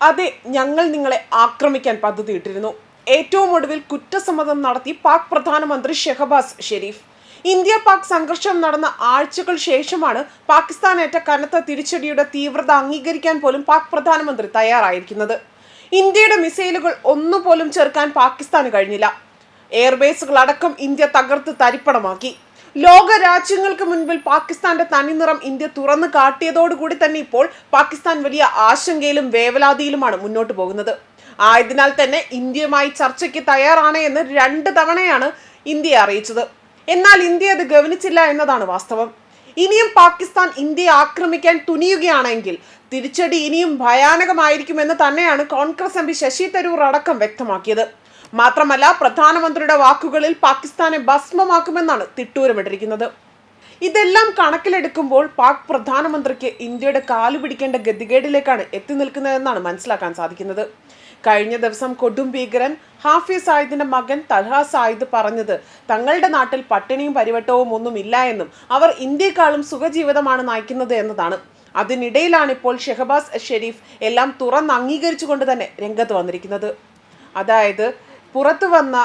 അതെ ഞങ്ങൾ നിങ്ങളെ ആക്രമിക്കാൻ പദ്ധതിയിട്ടിരുന്നു ഏറ്റവും ഒടുവിൽ കുറ്റസമ്മതം നടത്തി പാക് പ്രധാനമന്ത്രി ഷെഹബാസ് ഷെരീഫ്. ഇന്ത്യ പാക് സംഘർഷം നടന്ന ആഴ്ചകൾ ശേഷമാണ് പാകിസ്ഥാൻ ഏറ്റ കനത്ത തിരിച്ചടിയുടെ തീവ്രത അംഗീകരിക്കാൻ പോലും പാക് പ്രധാനമന്ത്രി തയ്യാറായിരിക്കുന്നത്. ഇന്ത്യയുടെ മിസൈലുകൾ ഒന്നുപോലും ചെറുക്കാൻ പാകിസ്ഥാന് കഴിഞ്ഞില്ല. എയർബേസുകൾ അടക്കം ഇന്ത്യ തകർത്ത് തരിപ്പണമാക്കി. ലോക രാജ്യങ്ങൾക്ക് മുൻപിൽ പാകിസ്ഥാന്റെ തനിനിറം ഇന്ത്യ തുറന്നു കാട്ടിയതോടുകൂടി തന്നെ ഇപ്പോൾ പാകിസ്ഥാൻ വലിയ ആശങ്കയിലും വേവലാതിയിലുമാണ് മുന്നോട്ട് പോകുന്നത്. ആയതിനാൽ തന്നെ ഇന്ത്യയുമായി ചർച്ചയ്ക്ക് തയ്യാറാണ് എന്ന് രണ്ട് തവണയാണ് ഇന്ത്യയെ അറിയിച്ചത്. എന്നാൽ ഇന്ത്യ അത് ഗവനിച്ചില്ല എന്നതാണ് വാസ്തവം. ഇനിയും പാകിസ്ഥാൻ ഇന്ത്യയെ ആക്രമിക്കാൻ തുനിയുകയാണെങ്കിൽ തിരിച്ചടി ഇനിയും ഭയാനകമായിരിക്കുമെന്ന് തന്നെയാണ് കോൺഗ്രസ് എം പി ശശി തരൂർ അടക്കം വ്യക്തമാക്കിയത്. മാത്രമല്ല പ്രധാനമന്ത്രിയുടെ വാക്കുകളിൽ പാകിസ്ഥാനെ ഭസ്മമാക്കുമെന്നാണ് തിട്ടൂരമിട്ടിരിക്കുന്നത്. ഇതെല്ലാം കണക്കിലെടുക്കുമ്പോൾ പാക് പ്രധാനമന്ത്രിക്ക് ഇന്ത്യയുടെ കാലു പിടിക്കേണ്ട ഗതികേടിലേക്കാണ് എത്തി നിൽക്കുന്നതെന്നാണ് മനസ്സിലാക്കാൻ സാധിക്കുന്നത്. കഴിഞ്ഞ ദിവസം കൊടും ഭീകരൻ ഹാഫിസ് സായിദിന്റെ മകൻ തൽഹ സായിദ് പറഞ്ഞത് തങ്ങളുടെ നാട്ടിൽ പട്ടിണിയും പരിവട്ടവും ഒന്നും ഇല്ല എന്നും അവർ ഇന്ത്യക്കാളും സുഖജീവിതമാണ് നയിക്കുന്നത് എന്നതാണ്. അതിനിടയിലാണ് ഇപ്പോൾ ഷെഹബാസ് ഷെരീഫ് എല്ലാം തുറന്ന് അംഗീകരിച്ചുകൊണ്ട് തന്നെ രംഗത്ത് വന്നിരിക്കുന്നത്. അതായത് പുറത്തു വന്ന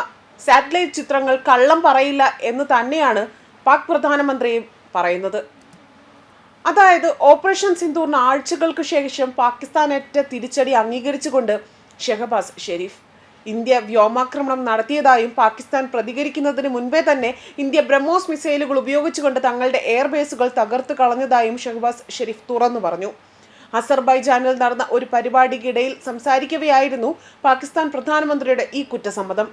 സാറ്റലൈറ്റ് ചിത്രങ്ങൾ കള്ളം പറയില്ല എന്ന് തന്നെയാണ് പാക് പ്രധാനമന്ത്രിയും പറയുന്നത്. അതായത് ഓപ്പറേഷൻ സിന്ദൂറിന് ആഴ്ചകൾക്ക് ശേഷം പാകിസ്ഥാനേറ്റ തിരിച്ചടി അംഗീകരിച്ചുകൊണ്ട് ഷെഹബാസ് ഷെരീഫ്. ഇന്ത്യ വ്യോമാക്രമണം നടത്തിയതായും പാകിസ്ഥാൻ പ്രതികരിക്കുന്നതിന് മുൻപേ തന്നെ ഇന്ത്യ ബ്രഹ്മോസ് മിസൈലുകൾ ഉപയോഗിച്ചുകൊണ്ട് തങ്ങളുടെ എയർബേസുകൾ തകർത്ത് കളഞ്ഞതായും ഷെഹബാസ് ഷെരീഫ് തുറന്നു പറഞ്ഞു. അസർബൈജാനിൽ നടന്ന ഒരു പരിപാടിക്കിടയിൽ സംസാരിക്കവെയായിരുന്നു പാകിസ്ഥാൻ പ്രധാനമന്ത്രിയുടെ ഈ കുറ്റസമ്മതം.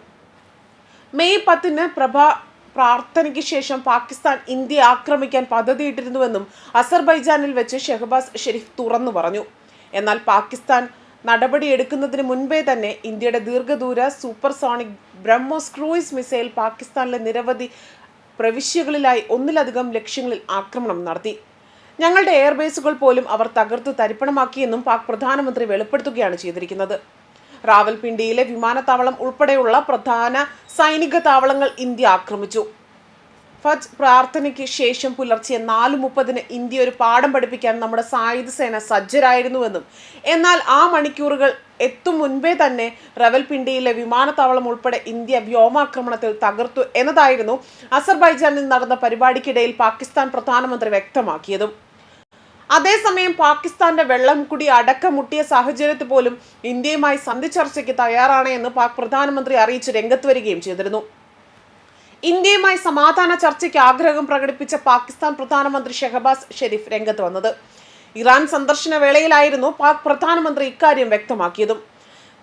മെയ് പത്തിന് പ്രഭ പ്രാർത്ഥനയ്ക്ക് ശേഷം പാകിസ്ഥാൻ ഇന്ത്യ ആക്രമിക്കാൻ പദ്ധതിയിട്ടിരുന്നുവെന്നും അസർബൈജാനിൽ വെച്ച് ഷെഹബാസ് ഷെരീഫ് തുറന്നു പറഞ്ഞു. എന്നാൽ പാകിസ്ഥാൻ നടപടിയെടുക്കുന്നതിന് മുൻപേ തന്നെ ഇന്ത്യയുടെ ദീർഘദൂര സൂപ്പർസോണിക് ബ്രഹ്മോസ് ക്രൂയിസ് മിസൈൽ പാകിസ്ഥാനിലെ നിരവധി പ്രവിശ്യകളിലായി ഒന്നിലധികം ലക്ഷ്യങ്ങളിൽ ആക്രമണം നടത്തി. ഞങ്ങളുടെ എയർബേസുകൾ പോലും അവർ തകർത്ത് തരിപ്പണമാക്കിയെന്നും പാക് പ്രധാനമന്ത്രി വെളിപ്പെടുത്തുകയാണ് ചെയ്തിരിക്കുന്നത്. റാവൽപിണ്ടിയിലെ വിമാനത്താവളം ഉൾപ്പെടെയുള്ള പ്രധാന സൈനിക താവളങ്ങൾ ഇന്ത്യ ആക്രമിച്ചു. ഫജ് പ്രാർത്ഥനയ്ക്ക് ശേഷം പുലർച്ചെ നാല് മുപ്പതിന് ഇന്ത്യ ഒരു പാഠം പഠിപ്പിക്കാൻ നമ്മുടെ സായുധ സേന സജ്ജരായിരുന്നുവെന്നും എന്നാൽ ആ മണിക്കൂറുകൾ എത്തും മുൻപേ തന്നെ റവൽപിണ്ടിയിലെ വിമാനത്താവളം ഉൾപ്പെടെ ഇന്ത്യ വ്യോമാക്രമണത്തിൽ തകർത്തു എന്നതായിരുന്നു അസർബൈജാനിൽ നടന്ന പരിപാടിക്കിടയിൽ പാകിസ്ഥാൻ പ്രധാനമന്ത്രി വ്യക്തമാക്കിയതും. അതേസമയം പാകിസ്ഥാന്റെ വെള്ളം കുടി അടക്കമുട്ടിയ സാഹചര്യത്തിൽ പോലും ഇന്ത്യയുമായി സന്ധി ചർച്ചയ്ക്ക് തയ്യാറാണ് എന്ന് പാക് പ്രധാനമന്ത്രി അറിയിച്ച് രംഗത്ത് വരികയും ചെയ്തിരുന്നു. ഇന്ത്യയുമായി സമാധാന ചർച്ചയ്ക്ക് ആഗ്രഹം പ്രകടിപ്പിച്ച പാകിസ്ഥാൻ പ്രധാനമന്ത്രി ഷെഹബാസ് ഷെരീഫ് രംഗത്ത് വന്നത്. ഇറാൻ സന്ദർശന വേളയിലായിരുന്നു പാക് പ്രധാനമന്ത്രി ഇക്കാര്യം വ്യക്തമാക്കിയതും.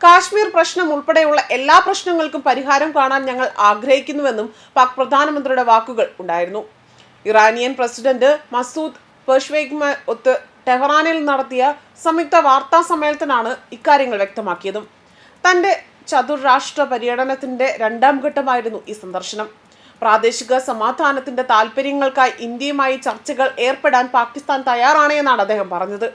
കാശ്മീർ പ്രശ്നം ഉൾപ്പെടെയുള്ള എല്ലാ പ്രശ്നങ്ങൾക്കും പരിഹാരം കാണാൻ ഞങ്ങൾ ആഗ്രഹിക്കുന്നുവെന്നും പാക് പ്രധാനമന്ത്രിയുടെ വാക്കുകൾ ഉണ്ടായിരുന്നു. ഇറാനിയൻ പ്രസിഡന്റ് മസൂദ് പെർഷ്വേഗുമായി ഒത്ത് ടെഹ്റാനിൽ നടത്തിയ സംയുക്ത വാർത്താ സമ്മേളനത്തിലാണ് ഇക്കാര്യങ്ങൾ വ്യക്തമാക്കിയതും. തന്റെ ചതുർരാഷ്ട്ര പര്യടനത്തിന്റെ രണ്ടാം ഘട്ടമായിരുന്നു ഈ സന്ദർശനം. പ്രാദേശിക സമാധാനത്തിന്റെ താല്പര്യങ്ങൾക്കായി ഇന്ത്യയുമായി ചർച്ചകൾ ഏർപ്പെടാൻ പാകിസ്ഥാൻ തയ്യാറാണ് എന്നാണ് അദ്ദേഹം പറഞ്ഞത്.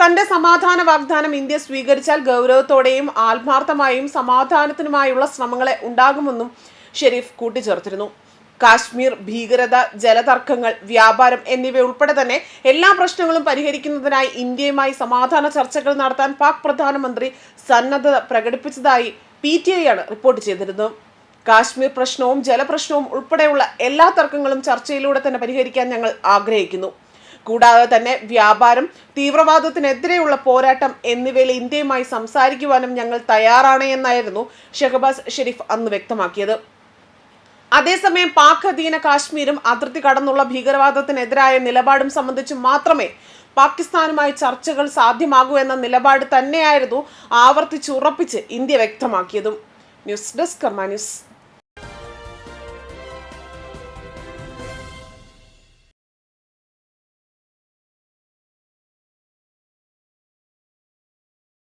തന്റെ സമാധാന വാഗ്ദാനം ഇന്ത്യ സ്വീകരിച്ചാൽ ഗൗരവത്തോടെയും ആത്മാർത്ഥമായും സമാധാനത്തിനുമായുള്ള ശ്രമങ്ങളെ ഉണ്ടാകുമെന്നും ഷെരീഫ് കൂട്ടിച്ചേർത്തിരുന്നു. കാശ്മീർ ഭീകരത ജലതർക്കങ്ങൾ വ്യാപാരം എന്നിവ ഉൾപ്പെടെ തന്നെ എല്ലാ പ്രശ്നങ്ങളും പരിഹരിക്കുന്നതിനായി ഇന്ത്യയുമായി സമാധാന ചർച്ചകൾ നടത്താൻ പാക് പ്രധാനമന്ത്രി സന്നദ്ധത പ്രകടിപ്പിച്ചതായി പി ടി ഐ ആണ് റിപ്പോർട്ട് ചെയ്തിരുന്നത്. കാശ്മീർ പ്രശ്നവും ജലപ്രശ്നവും ഉൾപ്പെടെയുള്ള എല്ലാ തർക്കങ്ങളും ചർച്ചയിലൂടെ തന്നെ പരിഹരിക്കാൻ ഞങ്ങൾ ആഗ്രഹിക്കുന്നു. കൂടാതെ തന്നെ വ്യാപാരം തീവ്രവാദത്തിനെതിരെയുള്ള പോരാട്ടം എന്നിവയിൽ ഇന്ത്യയുമായി സംസാരിക്കുവാനും ഞങ്ങൾ തയ്യാറാണ് എന്നായിരുന്നു ഷെഹബാസ് ഷെരീഫ് അന്ന് വ്യക്തമാക്കിയത്. അതേസമയം പാക് അധീന കാശ്മീരും അതിർത്തി കടന്നുള്ള ഭീകരവാദത്തിനെതിരായ നിലപാടും സംബന്ധിച്ച് മാത്രമേ പാകിസ്ഥാനുമായി ചർച്ചകൾ സാധ്യമാകൂ എന്ന നിലപാട് തന്നെയായിരുന്നു ആവർത്തിച്ചുറപ്പിച്ച് ഇന്ത്യ വ്യക്തമാക്കിയതും. ന്യൂസ് ഡെസ്ക് കർമ്മ